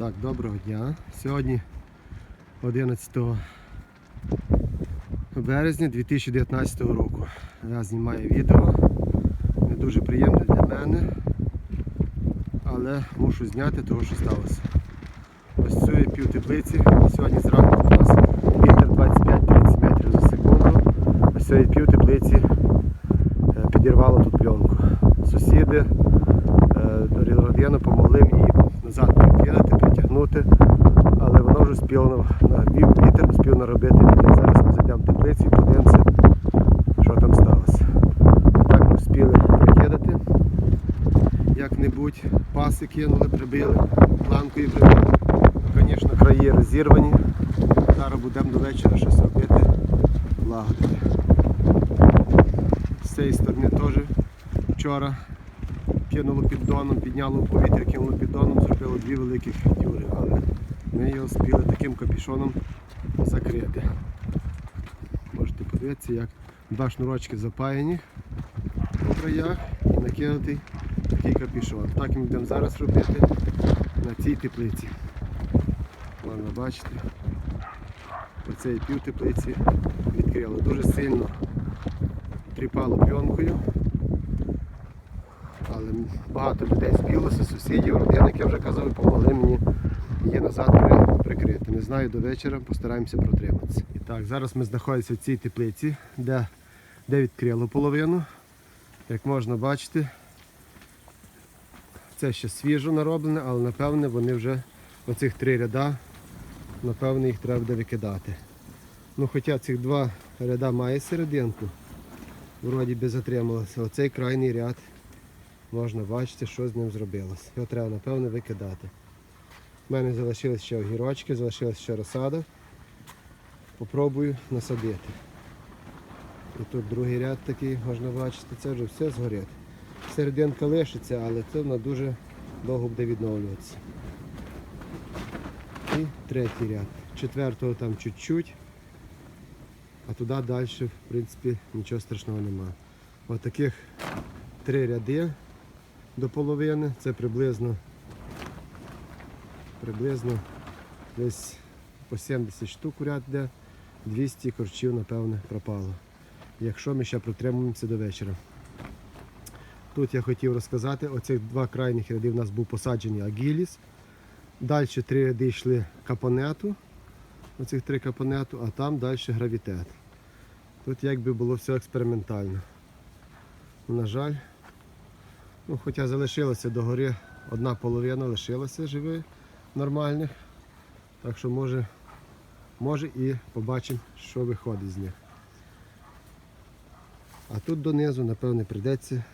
Так, доброго дня. Сьогодні 11 березня 2019 року. Я знімаю відео. Не дуже приємне для мене, але мушу зняти того, що сталося. Ось цю пів теплиці. Сьогодні зранку у нас вітер 25-30 метрів за секунду. Ось цієї пів теплиці е, підірвало тут пленку. Сусіди е, родина помогли мені назад прикинути, притягнути, але воно вже спіло навів вітер, спів наробити біди. Зараз ми зайдемо в теплицю і подивимося, що там сталося. Так ми встигли прикидати. Як-небудь паси кинули, прибили, планкою прибили. Звісно, краї розірвані. Зараз будемо до вечора щось робити, лагодити. З цієї сторони теж вчора кинуло піддоном, підняло в повітря, кинуло піддоном, зробило дві великих дюри, але ми його спіли таким капюшоном закрити. Можете подивитися, як два шнурочки запаяні по краях і накинутий такий капюшон. Так ми будемо зараз робити на цій теплиці. Можна бачити, оцей пів теплиці відкрило. Дуже сильно тріпало пленкою. Але багато людей спілося, сусідів, родин, як я вже казав, і допомогли мені її назад при- прикрити. Не знаю, до вечора постараємося протриматися. І так, зараз ми знаходимося в цій теплиці, де, де відкрило половину. Як можна бачити, це ще свіжо нароблене, але напевне вони вже оцих три ряда, напевне, їх треба буде викидати. Ну, хоча цих два ряда має серединку, вроді би затрималося. Оцей крайній ряд можна бачити, що з ним зробилось. Його треба, напевно, викидати. У мене залишились ще огірочки, залишилась ще розсада. Попробую насадити. І тут другий ряд такий, можна бачити, це вже все згорить. Серединка лишиться, але це вона дуже довго буде відновлюватися. І третій ряд. Четвертого там чуть-чуть, а туди далі, в принципі, нічого страшного немає. Ось таких три ряди до половини. Це приблизно приблизно десь по 70 штук ряд йде, 200 корчів, напевне, пропало. Якщо ми ще протримуємося до вечора. Тут я хотів розказати, оцих два крайніх ряди у нас був посаджений агіліс. Далі три ряди йшли капонету, оцих три капонету, а там далі гравітет. Тут якби було все експериментально. На жаль, Ну, хоча залишилося до гори одна половина лишилася живих, нормальних. Так що може, може і побачимо, що виходить з них. А тут донизу, напевне, прийдеться.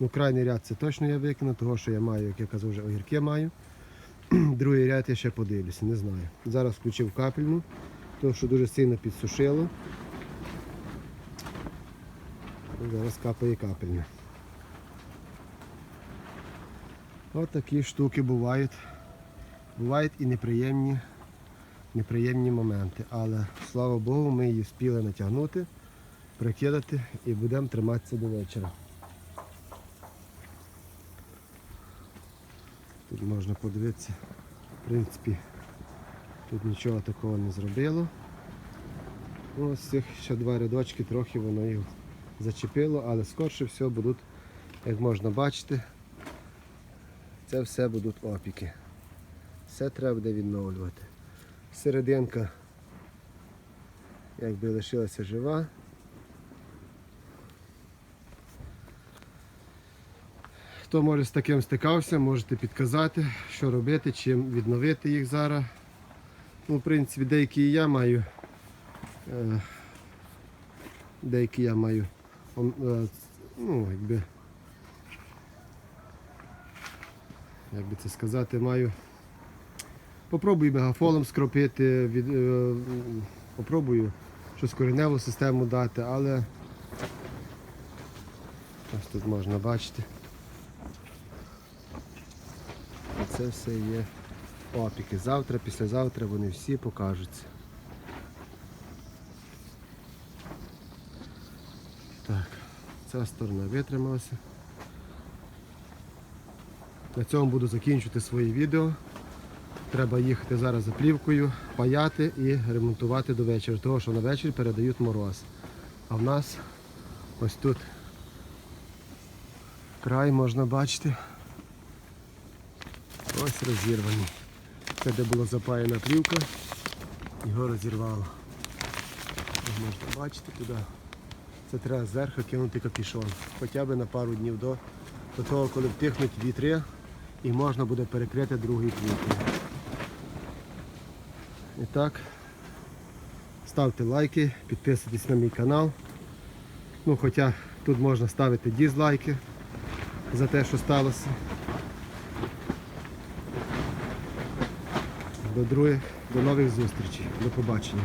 Ну, крайній ряд це точно я викину, того що я маю, як я казав, вже огірки маю. Другий ряд я ще подивлюся, не знаю. Зараз включив капельну, тому що дуже сильно підсушило. Зараз капає капельна. Ось такі штуки бувають. Бувають і неприємні, неприємні моменти. Але слава Богу, ми її спіли натягнути, прикидати і будемо триматися до вечора. Тут можна подивитися, в принципі, тут нічого такого не зробило. Ну, Ось цих ще два рядочки, трохи воно їх зачепило, але скорше все будуть, як можна бачити, це все будуть опіки. Все треба буде відновлювати. Серединка якби лишилася жива. Хто може з таким стикався, можете підказати, що робити, чим відновити їх зараз. Ну, в принципі, деякі я маю. е, Деякі я маю е, ну, якби як би це сказати, маю. Попробую мегафолом скропити, від, е, попробую щось кореневу систему дати, але ось тут можна бачити. Це все є опіки. Завтра, післязавтра вони всі покажуться. Так, ця сторона витрималася. На цьому буду закінчувати своє відео. Треба їхати зараз за плівкою, паяти і ремонтувати до вечора, тому що на вечір передають мороз. А в нас ось тут край можна бачити. Ось розірваний. Це де була запаяна плівка, його розірвало. Можна бачити туди. Це треба зверху кинути капішон. Хоча б на пару днів до, до того, коли втихнуть вітри і можна буде перекрити другий плівкою. І так, ставте лайки, підписуйтесь на мій канал. Ну, хоча тут можна ставити дізлайки за те, що сталося. До других, до нових зустрічей. До побачення.